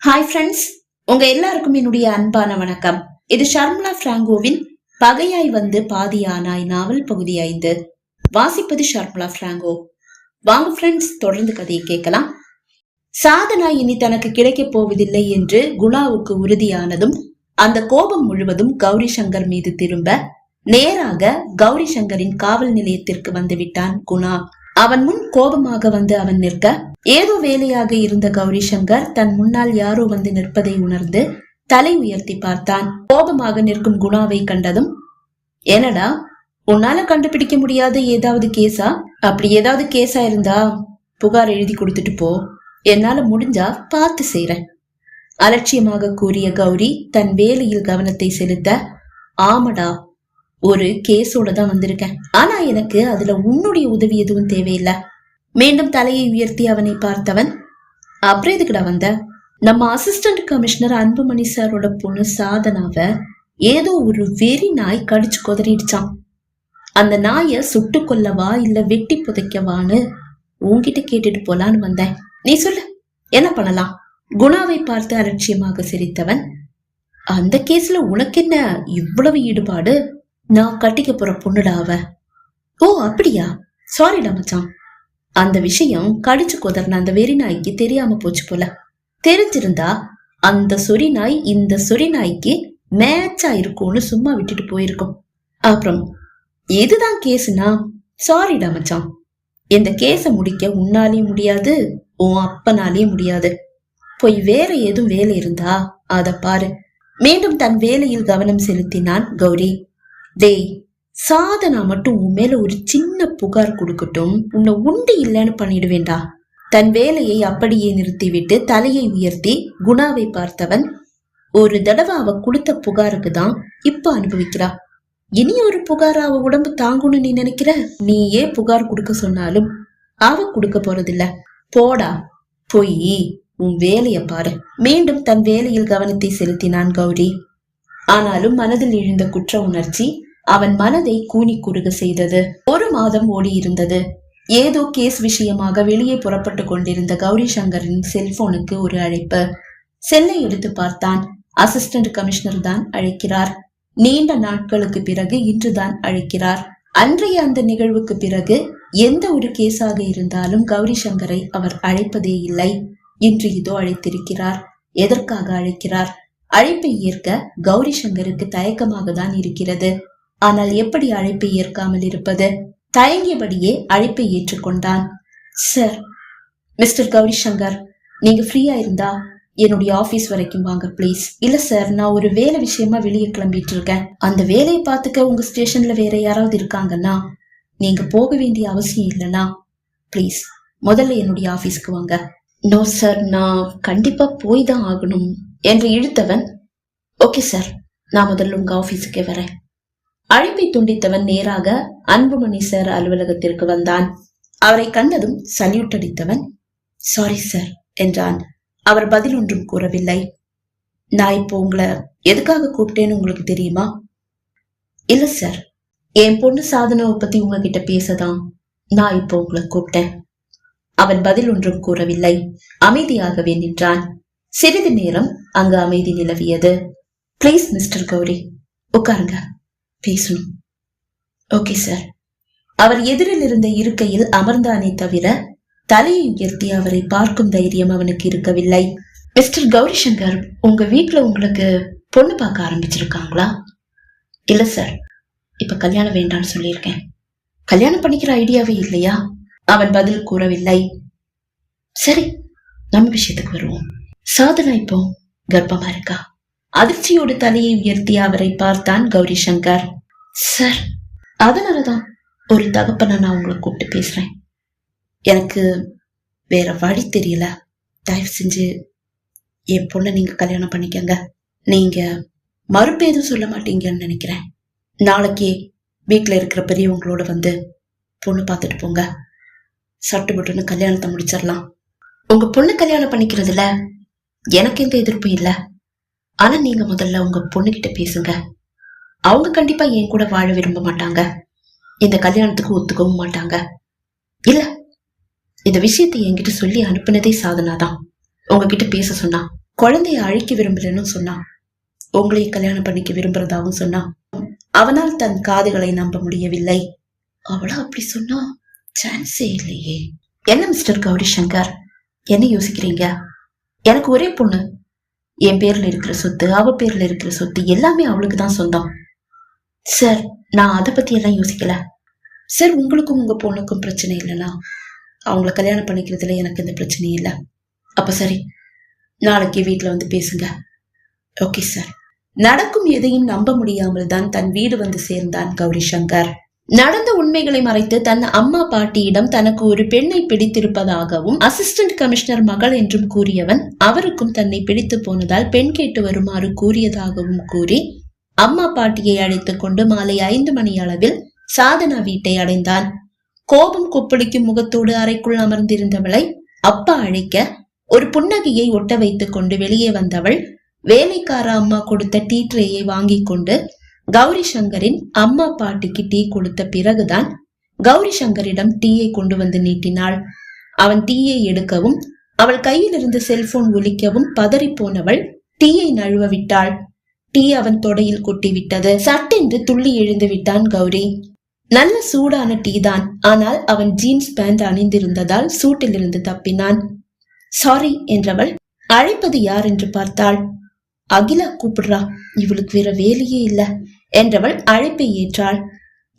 Hi friends உங்க எல்லாருக்கும் என்னுடைய அன்பான வணக்கம். இது ஷர்மிளா பிராங்கோவின் பகையாய் வந்து பாதியானாய் நாவல் பகுதி ஐந்து. வாசிப்பது ஷர்மிளா பிராங்கோ. வாங்க ஃப்ரெண்ட்ஸ் தொடர்ந்து கதையை கேட்கலாம். சாதனா இனி தனக்கு கிடைக்கப் போவதில்லை என்று குணாவுக்கு உறுதியானதும் அந்த கோபம் முழுவதும் கௌரி சங்கர் மீது திரும்ப நேராக கௌரி சங்கரின் காவல் நிலையத்திற்கு வந்து விட்டான் குணா. அவன் முன் கோபமாக வந்து அவன் நிற்க ஏதோ வேலையாக இருந்த கௌரி சங்கர் தன் முன்னால் யாரோ வந்து நிற்பதை உணர்ந்து தலை உயர்த்தி பார்த்தான். கோபமாக நிற்கும் குணாவை கண்டதும் என்னடா உன்னால கண்டுபிடிக்க முடியாத ஏதாவது கேஸா அப்படி ஏதாவது கேஸா இருந்தா புகார் எழுதி கொடுத்துட்டு போ. என்னால முடிஞ்சா பார்த்து செய்றேன். அலட்சியமாக கூறிய கௌரி தன் வேலையில் கவனத்தை செலுத்த ஆமடா ஒரு கேஸோட தான் வந்திருக்கேன். ஆனா எனக்கு அதுல உன்னுடைய உதவி எதுவும் தேவையில்லை. மீண்டும் தலையை உயர்த்தி அவனை பார்த்தவன் அப்புறம் எதுக்குடா வந்த நம்ம அசிஸ்டன்ட் கமிஷனர் அன்புமணி சாரோட பொண்ணு சாதனாவ ஏதோ ஒரு வெறி நாய் கடிச்சு குதறிடுச்சான் அந்த நாயை சுட்டு கொல்லவா இல்ல வெட்டி புதைக்கவான்னு உன்கிட்ட கேட்டுட்டு போலான்னு வந்தேன். நீ சொல்லு என்ன பண்ணலாம்? குணாவை பார்த்து அலட்சியமாக சிரித்தவன் அந்த கேஸ்ல உனக்கு என்ன இவ்வளவு ஈடுபாடு? நான் கட்டிக்க போற பொண்ணுடா அவ. ஓ அப்படியா? சாரிடா மச்சான். அந்த விஷயம் கடிச்சு குதறின அந்த வெறி நாய்க்கு தெரியாம போச்சு போல. தெரிஞ்சிருந்தா அந்த சொறி நாய் இந்த சொறி நாய்க்கு மேட்சா இருக்கும்னு சும்மா விட்டுட்டு போயிருக்கும். அப்புறம் எதுதான் கேஸ்னா சாரிடா மச்சான். இந்த கேஸ முடிக்க உன்னாலையும் முடியாது உன் அப்பனாலேயும் முடியாது. போய் வேற ஏதும் வேலை இருந்தா அத பாரு. மீண்டும் தன் வேலையில் கவனம் செலுத்தினான் கௌரி. டேய் சாதனா மட்டும் உன் மேல ஒரு சின்ன புகார் கொடுக்கட்டும். உன்னை உண்டு இல்லைன்னு பண்ணிடுவேண்டா தன் வேலையை அப்படியே நிறுத்திவிட்டு தலையை உயர்த்தி குணாவை பார்த்தவன் ஒரு தடவை அவ கொடுத்த புகாருக்கு தான் இப்ப அனுபவிக்கிறா. இனி ஒரு புகார் அவ உடம்பு தாங்கும்னு நீ நினைக்கிற? நீயே புகார் கொடுக்க சொன்னாலும் அவ கொடுக்க போறதில்ல. போடா போய் உன் வேலைய பாரு. மீண்டும் தன் வேலையில் கவனத்தை செலுத்தினான் கௌரி. ஆனாலும் மனதில் எழுந்த குற்ற உணர்ச்சி அவன் மனதை கூனி குறுக செய்தது. ஒரு மாதம் ஓடியிருந்தது. ஏதோ கேஸ் விஷயமாக வெளியே புறப்பட்டு கொண்டிருந்த கௌரி சங்கரின் செல்போனுக்கு ஒரு அழைப்பு. செல்லை எடுத்து பார்த்தான். அசிஸ்டன்ட் கமிஷனர் தான் அழைக்கிறார். நீண்ட நாட்களுக்கு பிறகு இன்றுதான் அழைக்கிறார். அன்றைய அந்த நிகழ்வுக்கு பிறகு எந்த ஒரு கேஸாக இருந்தாலும் கௌரி சங்கரை அவர் அழைப்பதே இல்லை. இன்று இதோ அழைத்திருக்கிறார். எதற்காக அழைக்கிறார்? அழைப்பை ஏற்க கௌரி சங்கருக்கு தயக்கமாக தான் இருக்கிறது. ஆனால் எப்படி அழைப்பை ஏற்காமல் இருப்பது? தயங்கியபடியே அழைப்பை ஏற்றுக்கொண்டான். சார் மிஸ்டர் கௌரி சங்கர் நீங்க ஃப்ரீயா இருந்தா என்னுடைய ஆபீஸ் வரைக்கும் வாங்க ப்ளீஸ். இல்ல சார் நான் ஒரு வேலை விஷயமா வெளியே கிளம்பிட்டு இருக்கேன். அந்த வேலையை பார்த்துக்க உங்க ஸ்டேஷன்ல வேற யாராவது இருக்காங்கன்னா நீங்க போக வேண்டிய அவசியம் இல்லைனா ப்ளீஸ் முதல்ல என்னுடைய ஆபீஸ்க்கு வாங்க. நோ சார் நான் கண்டிப்பா போய் தான் ஆகணும் என்று இழுத்தவன். ஓகே சார் நான் முதல்ல உங்க ஆபீஸுக்கே வரேன். அழைப்பை துண்டித்தவன் நேராக அன்புமணி சார் அலுவலகத்திற்கு வந்தான். அவரை கண்டதும் சல்யூட் அடித்தவன் சாரி சார் என்றான். அவர் பதில் ஒன்றும் கூறவில்லை. நான் இப்போ உங்களை எதுக்காக கூப்பிட்டேன்னு உங்களுக்கு தெரியுமா? இல்ல சார் என் பொண்ணு சாதனாவை பத்தி உங்ககிட்ட பேசதான். நான் இப்போ உங்களை கூப்பிட்டேன். அவன் பதில் ஒன்றும் கூறவில்லை. அமைதியாகவே நின்றான். சிறிது நேரம் அங்கு அமைதி நிலவியது. பிளீஸ் மிஸ்டர் கௌரி உட்காருங்க. பேசணும். ஓகே சார் அவர் எதிரில் இருந்த இருக்கையில் அமர்ந்தானே தவிர தலையை உயர்த்தி அவரை பார்க்கும் தைரியம் அவனுக்கு இருக்கவில்லை. மிஸ்டர் கௌரி சங்கர் உங்க வீட்டுல உங்களுக்கு பொண்ணு பார்க்க ஆரம்பிச்சிருக்காங்களா? இல்ல சார் இப்ப கல்யாணம் வேண்டாம்னு சொல்லியிருக்கேன். கல்யாணம் பண்ணிக்கிற ஐடியாவே இல்லையா? அவன் பதில் கூறவில்லை. சரி நம்ம விஷயத்துக்கு வருவோம். சாதனா இப்போ கர்ப்பமா இருக்கா? அதிர்ச்சியோடு தலையை உயர்த்தி அவரை பார்த்தான் கௌரி சங்கர் சார் அதனால தான் ஒரு தகப்பனை நான் உங்களை கூப்பிட்டு பேசுகிறேன் எனக்கு வேற வழி தெரியல. தயவு செஞ்சு என் பொண்ணை நீங்கள் கல்யாணம் பண்ணிக்கங்க. நீங்கள் மறுப்பு எதுவும் சொல்ல மாட்டீங்கன்னு நினைக்கிறேன். நாளைக்கே வீட்டில் இருக்கிற பெரியவங்களோட வந்து பொண்ணு பார்த்துட்டு போங்க. சட்டு பட்டுன்னு கல்யாணத்தை முடிச்சிடலாம். உங்க பொண்ணு கல்யாணம் பண்ணிக்கிறதுல எனக்கு எந்த எதிர்ப்பும் இல்லை. ஆனா நீங்கள் முதல்ல உங்க பொண்ணுகிட்ட பேசுங்க. அவங்க கண்டிப்பா என் கூட வாழ விரும்ப மாட்டாங்க. இந்த கல்யாணத்துக்கு ஒத்துக்கவும் மாட்டாங்க. இல்ல இந்த விஷயத்தை என்கிட்ட சொல்லி அனுப்புனதே சாதனாதான் உங்ககிட்ட பேச சொன்னா குழந்தைய அழிக்க விரும்பலன்னு சொன்னான் உங்களை கல்யாணம் பண்ணிக்க விரும்புறதாகவும் சொன்னான் அவனால் தன் காதுகளை நம்ப முடியவில்லை. அவளா அப்படி சொன்னா சான்ஸே இல்லையே. என்ன மிஸ்டர் கௌரி சங்கர்? என்ன யோசிக்கிறீங்க? எனக்கு ஒரே பொண்ணு. என் பேர்ல இருக்கிற சொத்து அவ பேர்ல இருக்கிற சொத்து எல்லாமே அவளுக்கு தான் சொந்தம். சார் நான் அதை பத்தி எல்லாம் யோசிக்கல. சார் உங்களுக்கும் உங்க பொண்ணுக்கும் பிரச்சனை இல்லைனா அவங்கள கல்யாணம் பண்ணிக்கிறதுல எனக்கு எந்த பிரச்சனையும் இல்லை. அப்ப சரி நாளைக்கு வீட்டில் வந்து பேசுங்க. ஓகே சார் நடக்கும் எதையும் நம்ப முடியாமல் தான் தன் வீடு வந்து சேர்ந்தான் கௌரி சங்கர். நடந்த உண்மைகளை மறைத்து தன் அம்மா பாட்டியிடம் தனக்கு ஒரு பெண்ணை பிடித்திருப்பதாகவும் அசிஸ்டன்ட் கமிஷனர் மகள் என்றும் கூறியவன் அவருக்கும் தன்னை பிடித்து போனதால் பெண் கேட்டு வருமாறு கூறியதாகவும் கூறி அம்மா பாட்டியை அழைத்துக் கொண்டு மாலை ஐந்து மணி அளவில் சாதனா வீட்டை அடைந்தான். கோபம் கொப்பளிக்கும் முகத்தோடு அறைக்குள் அமர்ந்திருந்தவளை அப்பா அழைக்க ஒரு புன்னகையை ஒட்ட வைத்துக் கொண்டு வெளியே வந்தவள் வேலைக்கார அம்மா கொடுத்த டீ ட்ரேயை வாங்கி கொண்டு கௌரி சங்கரின் அம்மா பாட்டிக்கு டீ கொடுத்த பிறகுதான் கௌரி சங்கரிடம் டீயை கொண்டு வந்து நீட்டினாள். அவன் டீயை எடுக்கவும் அவள் கையில் செல்போன் ஒலிக்கவும் பதறி போனவள் டீயை நழுவ விட்டாள். டீ அவன் தொடையில் கொட்டிவிட்டது. சட்டென்று துள்ளி எழுந்து விட்டான் கௌரி. நல்ல சூடான டீ தான். ஆனால் அவன் ஜீன்ஸ் பேண்ட் அணிந்திருந்ததால் சூட்டிலிருந்து தப்பினான். சாரி என்றவள். அழைப்பது யார்? என்று பார்த்தாள். அகிலா கூப்பிடுறா. இவளுக்கு வேற வேலையே இல்ல என்றவள் அழைப்பை ஏற்றாள்.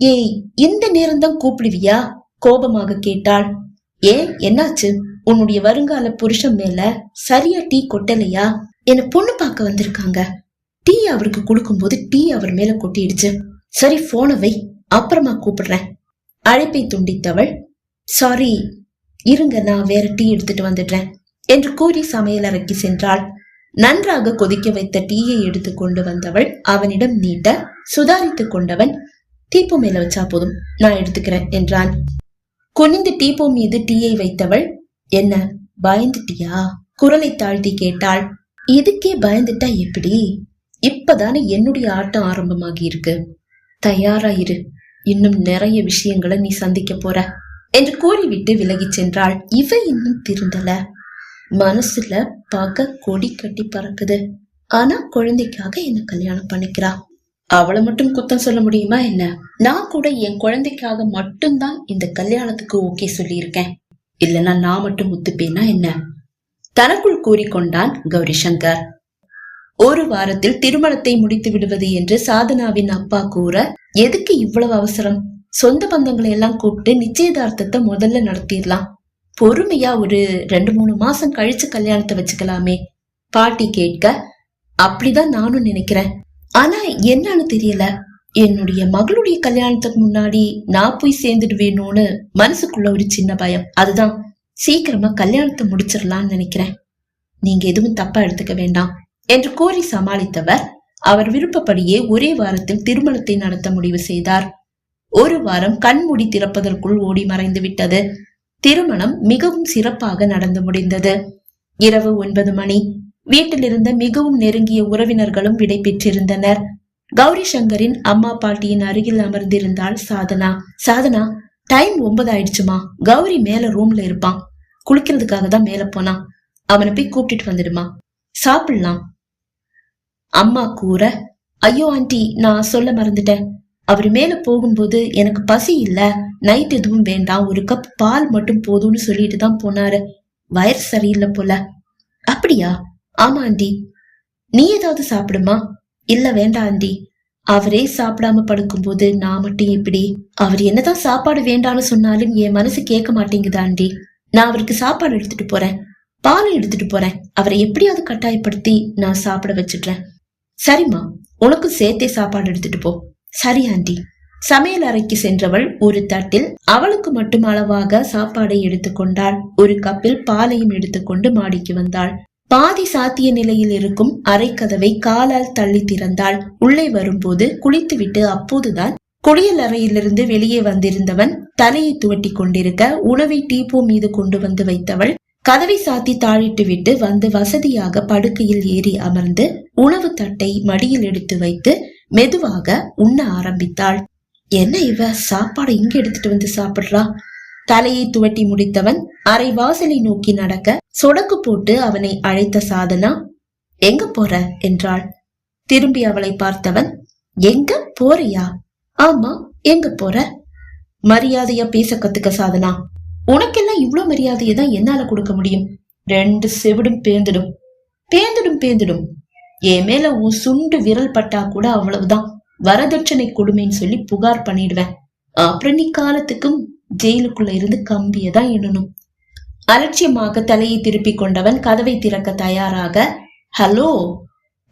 ஏய் இந்த நேரம்தான் கூப்பிடுவியா? கோபமாக கேட்டாள். ஏன் என்னாச்சு? உன்னுடைய வருங்கால புருஷன் மேல சரியா டீ கொட்டலையா? என்ன பொண்ணு பார்க்க வந்திருக்காங்க. டீ அவருக்கு கொடுக்கும்போது டீ அவர் மேல கொட்டிடுச்சு. சரி போனை வை. அப்புறமா கூப்பிடுறேன். அழைப்பை துண்டித்தவள் சாரி இருங்க நான் வேற டீ எடுத்துட்டு வந்துடுறேன் என்று கூறி சமையலறைக்கு சென்றாள். நன்றாக கொதிக்க வைத்த டீயை எடுத்து கொண்டு வந்தவள் அவனிடம் நீட்ட சுதாரித்துக் கொண்டவன் டீப்போ மேல வச்சா போதும் நான் எடுத்துக்கிறேன் என்றான். குனிந்து டீப்போ மீது டீயை வைத்தவள் என்ன பயந்துட்டியா? குரலை தாழ்த்தி கேட்டாள். இதுக்கே பயந்துட்டா எப்படி? இப்பதானே என்னுடைய ஆட்டம் ஆரம்பமாகி இருக்கு. தயாரா இரு. இன்னும் நிறைய விஷயங்களை நீ சந்திக்க போற. என்று கூறிவிட்டு விலகிச் சென்றாள். இவ இன்னும் திருந்தல. மனசுல பக கொடி கட்டி பறக்குது. ஆனா குழந்தைக்காக என்ன கல்யாணம் பண்ணிக்கிறா? அவளை மட்டும் குத்தம் சொல்ல முடியுமா என்ன? நான் கூட என் குழந்தைக்காக மட்டும்தான் இந்த கல்யாணத்துக்கு ஓகே சொல்லியிருக்கேன். இல்லைன்னா நான் மட்டும் ஒத்துப்பேனா என்ன? தனக்குள் கூறிக்கொண்டான் கௌரி சங்கர் ஒரு வாரத்தில் திருமணத்தை முடித்து விடுவது என்று சாதனாவின் அப்பா கூற எதுக்கு இவ்வளவு அவசரம்? சொந்த பந்தங்களை எல்லாம் கூப்பிட்டு நிச்சயதார்த்தத்தை முதல்ல நடத்திடலாம். பொறுமையா ஒரு ரெண்டு மூணு மாசம் கழிச்சு கல்யாணத்தை வச்சுக்கலாமே. பாட்டி கேட்க அப்படிதான் நானும் நினைக்கிறேன். ஆனா என்னன்னு தெரியல. என்னுடைய மகளுடைய கல்யாணத்துக்கு முன்னாடி நான் போய் சேர்ந்துடுவேணும்னு மனசுக்குள்ள ஒரு சின்ன பயம். அதுதான். சீக்கிரமா கல்யாணத்தை முடிச்சிடலாம்னு நினைக்கிறேன். நீங்க எதுவும் தப்பா எடுத்துக்க வேண்டாம். என்று கூறி சமாளித்தவர் அவர் விருப்பப்படியே ஒரே வாரத்தில் திருமணத்தை நடத்த முடிவு செய்தார். ஒரு வாரம் கண்மூடி திறப்பதற்குள் ஓடி மறைந்து விட்டது. திருமணம் மிகவும் சிறப்பாக நடந்து முடிந்தது. இரவு ஒன்பது மணி. வீட்டிலிருந்த மிகவும் நெருங்கிய உறவினர்களும் விடை பெற்றிருந்தனர். கௌரி சங்கரின் அம்மா பாட்டியின் அருகில் அமர்ந்திருந்தாள் சாதனா. சாதனா டைம் ஒன்பது ஆயிடுச்சுமா கௌரி மேல ரூம்ல இருப்பான். குளிக்கிறதுக்காக தான் மேல போனான். அவனை போய் கூப்பிட்டுட்டு வந்துடுமா? சாப்பிடலாம். அம்மா கூற ஐயோ ஆண்டி நான் சொல்ல மறந்துட்டேன். அவர் மேல போகும்போது எனக்கு பசி இல்ல. நைட் எதுவும் வேண்டாம். ஒரு கப் பால் மட்டும் போதும்னு சொல்லிட்டு தான் போனாரு. வயர் சரியில்லை போல. அப்படியா? ஆமா ஆண்டி. நீ ஏதாவது சாப்பிடுமா? இல்ல வேண்டாம் ஆண்டி. அவரே சாப்பிடாம படுக்கும்போது நான் மட்டும் எப்படி அவர் என்னதான் சாப்பாடு வேண்டாம்னு சொன்னாலும் என் மனசு கேட்க மாட்டேங்குது ஆண்டி. நான் அவருக்கு சாப்பாடு எடுத்துட்டு போறேன். பால் எடுத்துட்டு போறேன். அவரை எப்படியாவது கட்டாயப்படுத்தி நான் சாப்பிட வச்சிடுறேன். சரிம்மா உனக்கும் சேர்த்தே சாப்பாடு எடுத்துட்டு போ. சரி ஆண்டி. சமையல் அறைக்கு சென்றவள் ஒரு தட்டில் அவளுக்கு மட்டும் அளவாக சாப்பாடை எடுத்துக்கொண்டாள் ஒரு கப்பில் பாலையும் எடுத்துக்கொண்டு மாடிக்கு வந்தாள். பாதி சாத்திய நிலையில் இருக்கும் அறைக்கதவை காலால் தள்ளி திறந்தாள். உள்ளே வரும்போது குளித்துவிட்டு அப்போதுதான் குளியல் அறையிலிருந்து வெளியே வந்திருந்தவன் தலையை துவட்டி கொண்டிருக்க உணவை டீப்போ மீது கொண்டு வந்து வைத்தவள் கதவை சாத்தி தாழிட்டு விட்டு வந்து வசதியாக படுக்கையில் ஏறி அமர்ந்து உணவு தட்டை மடியில் எடுத்து வைத்து மெதுவாக உண்ண ஆரம்பித்தாள். என்ன இவ? சாப்பாடு இங்க எடுத்துட்டு வந்து சாப்பிடுறா? தலையை துவட்டி முடித்தவன் அரை வாசலை நோக்கி நடக்க சொடக்கு போட்டு அவனை அழைத்த சாதனா எங்க போற? என்றாள். திரும்பி அவளை பார்த்தவன் எங்க போறியா? ஆமா எங்க போற? மரியாதையா பேச கத்துக்க சாதனா. உனக்கெல்லாம் இவ்ளோ மரியாதையை தான் என்னால கொடுக்க முடியும். ரெண்டு செவிடும் பேந்துடும். பேந்துடும் பேந்துடும். என் மேல உன் சுண்டு விரல் பட்டா கூட அவ்வளவுதான். வரதட்சணை கொடுமைன்னு சொல்லி புகார் பண்ணிடுவேன். அப்புறம் நீ காலத்துக்கும் ஜெயிலுக்குள்ள இருந்து கம்பியதான் எண்ணணும். அலட்சியமாக தலையை திருப்பிக் கொண்டவன் கதவை திறக்க தயாராக ஹலோ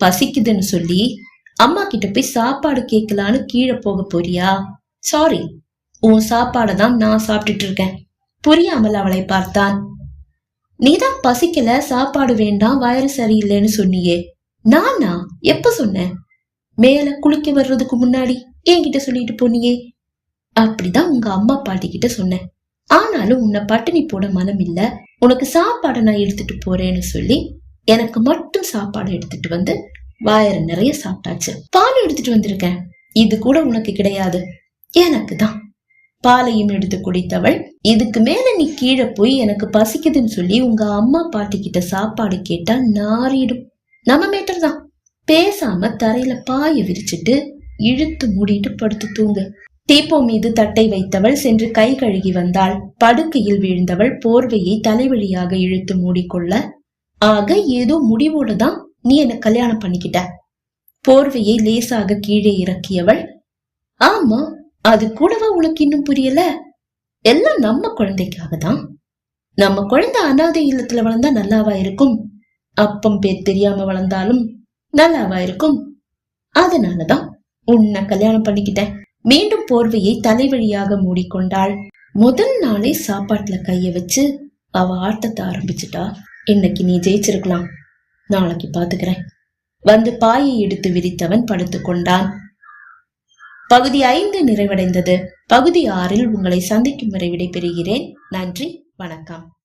பசிக்குதுன்னு சொல்லி அம்மா கிட்ட போய் சாப்பாடு கேட்கலான்னு கீழே போக போறியா? சாரி உன் சாப்பாடை தான் நான் சாப்பிட்டுட்டு இருக்கேன். புரியாமல் அவளை பார்த்தான். நீதான் பசிக்கல சாப்பாடு வேண்டாம் வயிறு சரியில்லைன்னு சொன்னியே. நானா? எப்ப சொன்னேன் மேல குளிக்க வர்றதுக்கு முன்னாடி என்கிட்ட சொல்லிட்டு போனியே. அப்படிதான் உங்க அம்மா பாட்டி கிட்ட சொன்னேன். ஆனாலும் உன்னை பட்டினி போட மனம் இல்ல. உனக்கு சாப்பாடை நான் எடுத்துட்டு போறேன்னு சொல்லி எனக்கு மட்டும் சாப்பாடு எடுத்துட்டு வந்து வயிறு நிறைய சாப்பிட்டாச்சு. பால் எடுத்துட்டு வந்திருக்கேன். இது கூட உனக்கு கிடையாது. எனக்கு தான். பாலையும் எடுத்து குடித்தவள் இதுக்கு மேல நீ கீழே போய் எனக்கு பசிக்குதுன்னு சொல்லி உங்க அம்மா பாட்டி கிட்ட சாப்பாடு கேட்டா நாரிடும் நம்ம மேட்டர் தான். பேசாம தரையில பாய விரிச்சிட்டு இழுத்து மூடிட்டு படுத்து தூங்கு. டீப்போ மீது தட்டை வைத்தவள் சென்று கை கழுகி வந்தாள். படுக்கையில் வீழ்ந்தவள் போர்வையை தலைவழியாக இழுத்து மூடிக்கொள்ள ஆக ஏதோ முடிவோட தான் நீ என்ன கல்யாணம் பண்ணிக்கிட்ட? போர்வையை லேசாக கீழே இறக்கியவள் ஆமா அது கூடவா உனக்கு இன்னும் புரியல? எல்லாம் நம்ம குழந்தைக்காக தான் நம்ம குழந்தை அனாதை இல்லத்துல வளர்ந்தா நல்லாவா இருக்கும்? அப்பம் பேர் தெரியாம வளர்ந்தாலும் நல்லாவா இருக்கும்? அதனாலதான் உன்னை கல்யாணம் பண்ணிக்கிட்டேன். மீண்டும் போர்வையை தலைவழியாக மூடிக்கொண்டாள். முதல் நாளே சாப்பாட்டுல கைய வச்சு அவ ஆட்டத்தை ஆரம்பிச்சிட்டா. இன்னைக்கு நீ ஜெயிச்சிருக்கலாம். நாளைக்கு பாத்துக்கிறேன். வந்து பாயை எடுத்து விரித்தவன் படுத்துக்கொண்டான். பகுதி ஐந்து நிறைவடைந்தது. பகுதி ஆறில் உங்களை சந்திக்கும் வரை விடைபெறுகிறேன். நன்றி வணக்கம்.